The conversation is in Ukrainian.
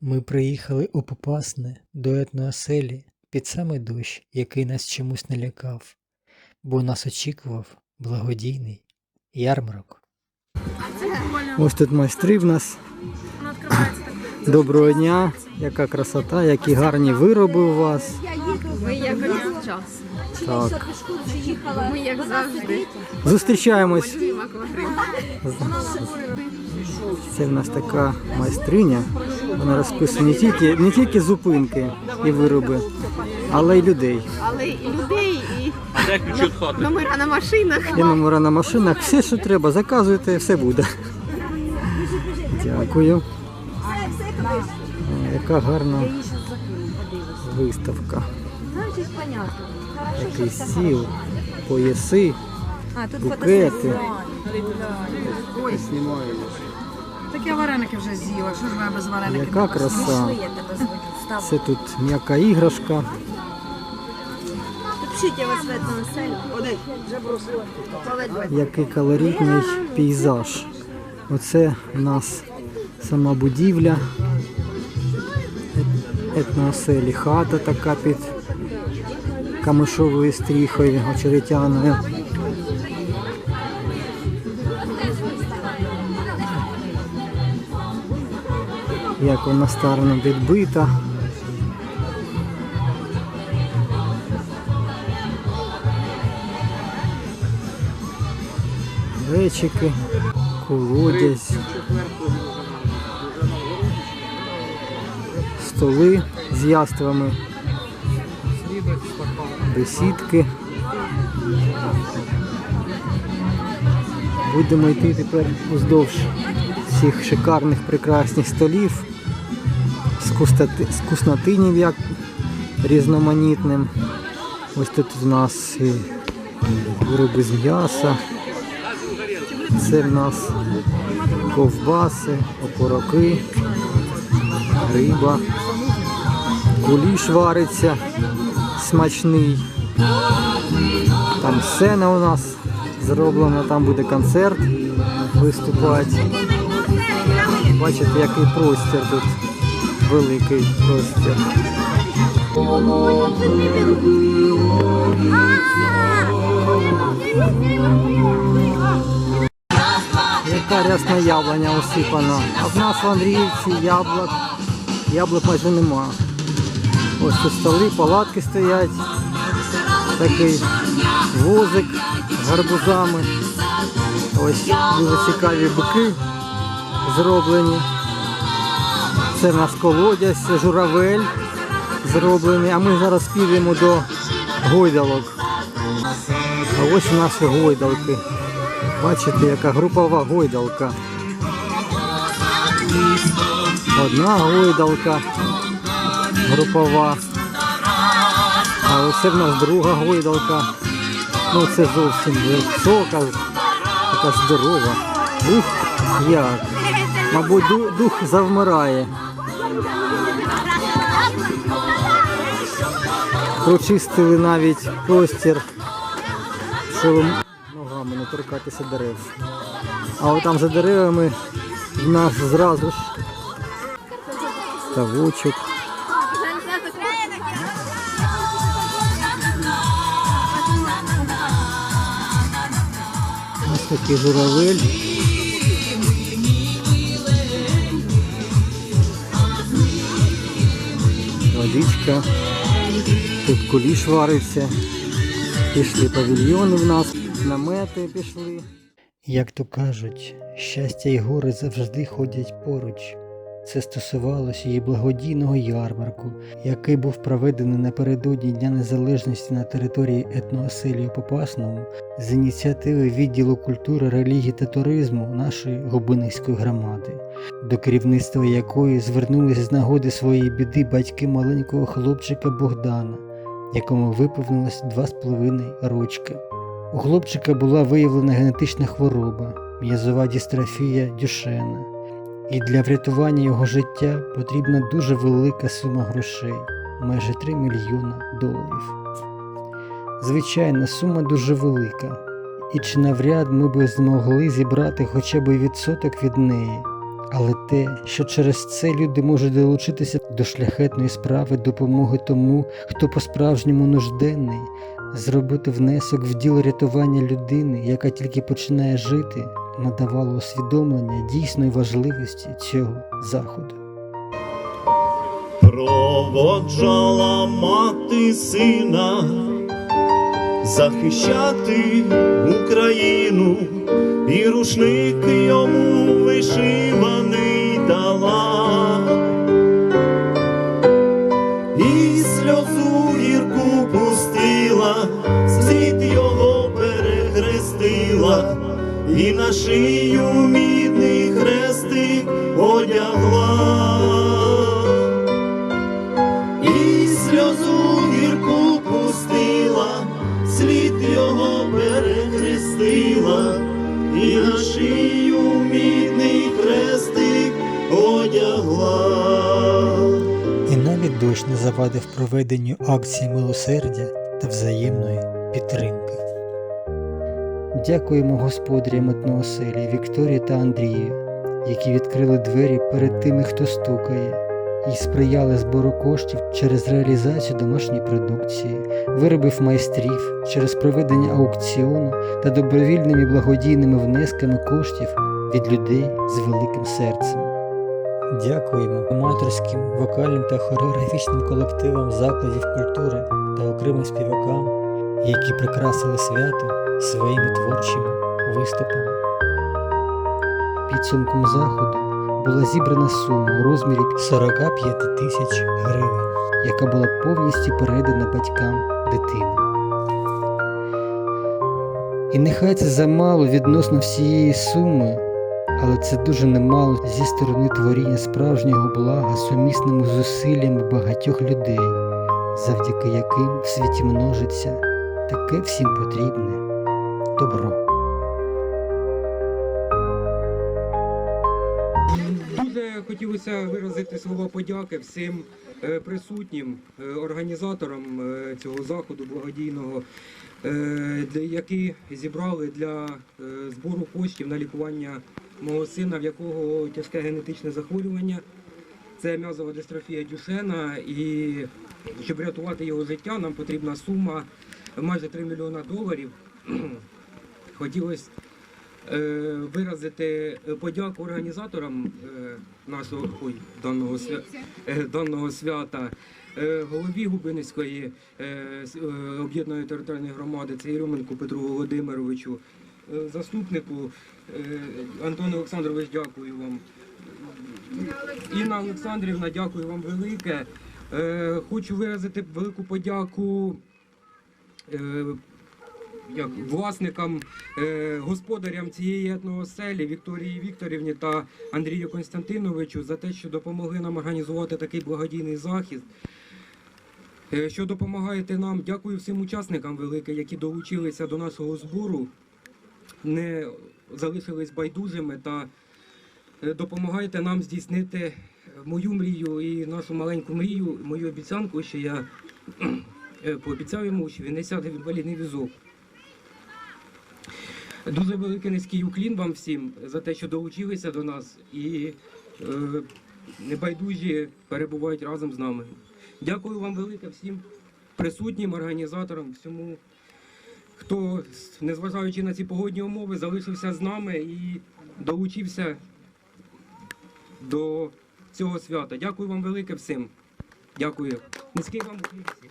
Ми приїхали у Попасне до етнооселі під самий дощ, який нас чомусь не лякав, бо нас очікував благодійний ярмарок. Ось тут майстри в нас. Доброго дня, яка красота, які гарні вироби у вас. Ми як час. Так. Ми як завжди. Зустрічаємось. Це в нас така майстриня. Вона розписує не тільки, не тільки зупинки і вироби, але й людей. Але і людей, і номера на машинах. І номера на машинах. Все, що треба, заказуйте, все буде. Дякую. Яка гарна виставка. Який стіл, пояси, букети. Так я вареники вже з'їла, що ж ви без вареників? Яка краса. Це тут м'яка іграшка. Пишіть я вас в етнооселі. Який калорітний пейзаж. Оце в нас сама будівля. Ет- Етнооселі хата така під камишовою стріхою очеретяною. Як вона старано відбита. Глечики, колодязь, столи з яствами, бесідки. Будемо йти тепер уздовж цих шикарних прекрасних столів з, куснатинів як різноманітним. Ось тут у нас і вироби з м'яса. Це в нас ковбаси, окороки, риба, куліш вариться смачний. Там сцена у нас зроблена, там буде концерт виступати. Бачите, який простір тут великий простір. Яка рясна яблуня осипана. А в нас в Андріївці яблук, яблук майже нема. Ось тут столи, палатки стоять. Такий возик з гарбузами. Ось дуже цікаві бики зроблені. Це в нас колодязь, журавель зроблений, а ми зараз підемо до гойдалок. А ось нас гойдалки. Бачите, яка групова гойдалка. Одна гойдалка групова. А ось в нас друга гойдалка. Ну це зовсім висока, така здорова. Ух, як. Мабуть, дух завмирає. Прочистили навіть простір, щоб ногами не торкатися дерев. А от там за деревами в нас зразу ж ставочок. Ось такий журавель. Водичка. Тут куліш варився. Пішли павільйони в нас, намети пішли. Як то кажуть, щастя і гори завжди ходять поруч. Це стосувалося її благодійного ярмарку, який був проведений напередодні Дня Незалежності на території етнооселі Попасному з ініціативи відділу культури, релігії та туризму нашої Губиницької громади, до керівництва якої звернулися з нагоди своєї біди батьки маленького хлопчика Богдана, якому виповнилось два з половиною рочки. У хлопчика була виявлена генетична хвороба, м'язова дістрофія Дюшена. І для врятування його життя потрібна дуже велика сума грошей майже 3 мільйона доларів. Звичайно, сума дуже велика, і чи навряд ми би змогли зібрати хоча б відсоток від неї. Але те, що через це люди можуть долучитися до шляхетної справи допомоги тому, хто по-справжньому нужденний, зробити внесок в діло рятування людини, яка тільки починає жити, надавало усвідомлення дійсної важливості цього заходу. Проводжала мати сина захищати Україну, і рушник йому вишиваний і на шию мідний хрестик одягла. І сльозу гірку пустила, слід його перехрестила, і на шию мідний хрестик одягла. І навіть дощ не завадив проведенню акції милосердя та взаємної підтримки. Дякуємо господарям однооселі Вікторії та Андрію, які відкрили двері перед тими, хто стукає, і сприяли збору коштів через реалізацію домашньої продукції, виробив майстрів через проведення аукціону та добровільними благодійними внесками коштів від людей з великим серцем. Дякуємо аматорським вокальним та хореографічним колективам закладів культури та окремим співакам, які прикрасили свято своїми творчими виступами. Підсумком заходу була зібрана сума у розмірі 45 тисяч гривень, яка була повністю передана батькам дитини. І нехай це замало відносно всієї суми, але це дуже немало зі сторони творіння справжнього блага сумісними зусиллями багатьох людей, завдяки яким в світі множиться таке всім потрібне добро. Дуже хотілося виразити слова подяки всім е, присутнім е, організаторам е, цього заходу благодійного, які зібрали для збору коштів на лікування мого сина, в якого тяжке генетичне захворювання. Це м'язова дистрофія Дюшена, і щоб рятувати його життя, нам потрібна сума майже 3 мільйона доларів. Хотілося е, виразити подяку організаторам е, нашого ой, даного, свя, е, даного свята, голові Губинської об'єднаної територіальної громади, це Єрьоменку Петру Володимировичу, заступнику е, Антон Олександрович, дякую вам. Інна Олександрівна, дякую вам велике. Хочу виразити велику подяку. Як власникам, е, господарям цієї етнооселі Вікторії Вікторівні та Андрію Константиновичу за те, що допомогли нам організувати такий благодійний захід. Е, що допомагаєте нам. Дякую всім учасникам велике, які долучилися до нашого збору, не залишились байдужими та е, допомагаєте нам здійснити мою мрію і нашу маленьку мрію, мою обіцянку, що я пообіцяв йому, що він не сяде в інвалідний візок. Дуже великий низький уклін вам всім за те, що долучилися до нас і е, небайдужі перебувають разом з нами. Дякую вам велике всім присутнім, організаторам, всьому, хто, незважаючи на ці погодні умови, залишився з нами і долучився до цього свята. Дякую вам велике всім. Дякую. Низький вам уклін всім.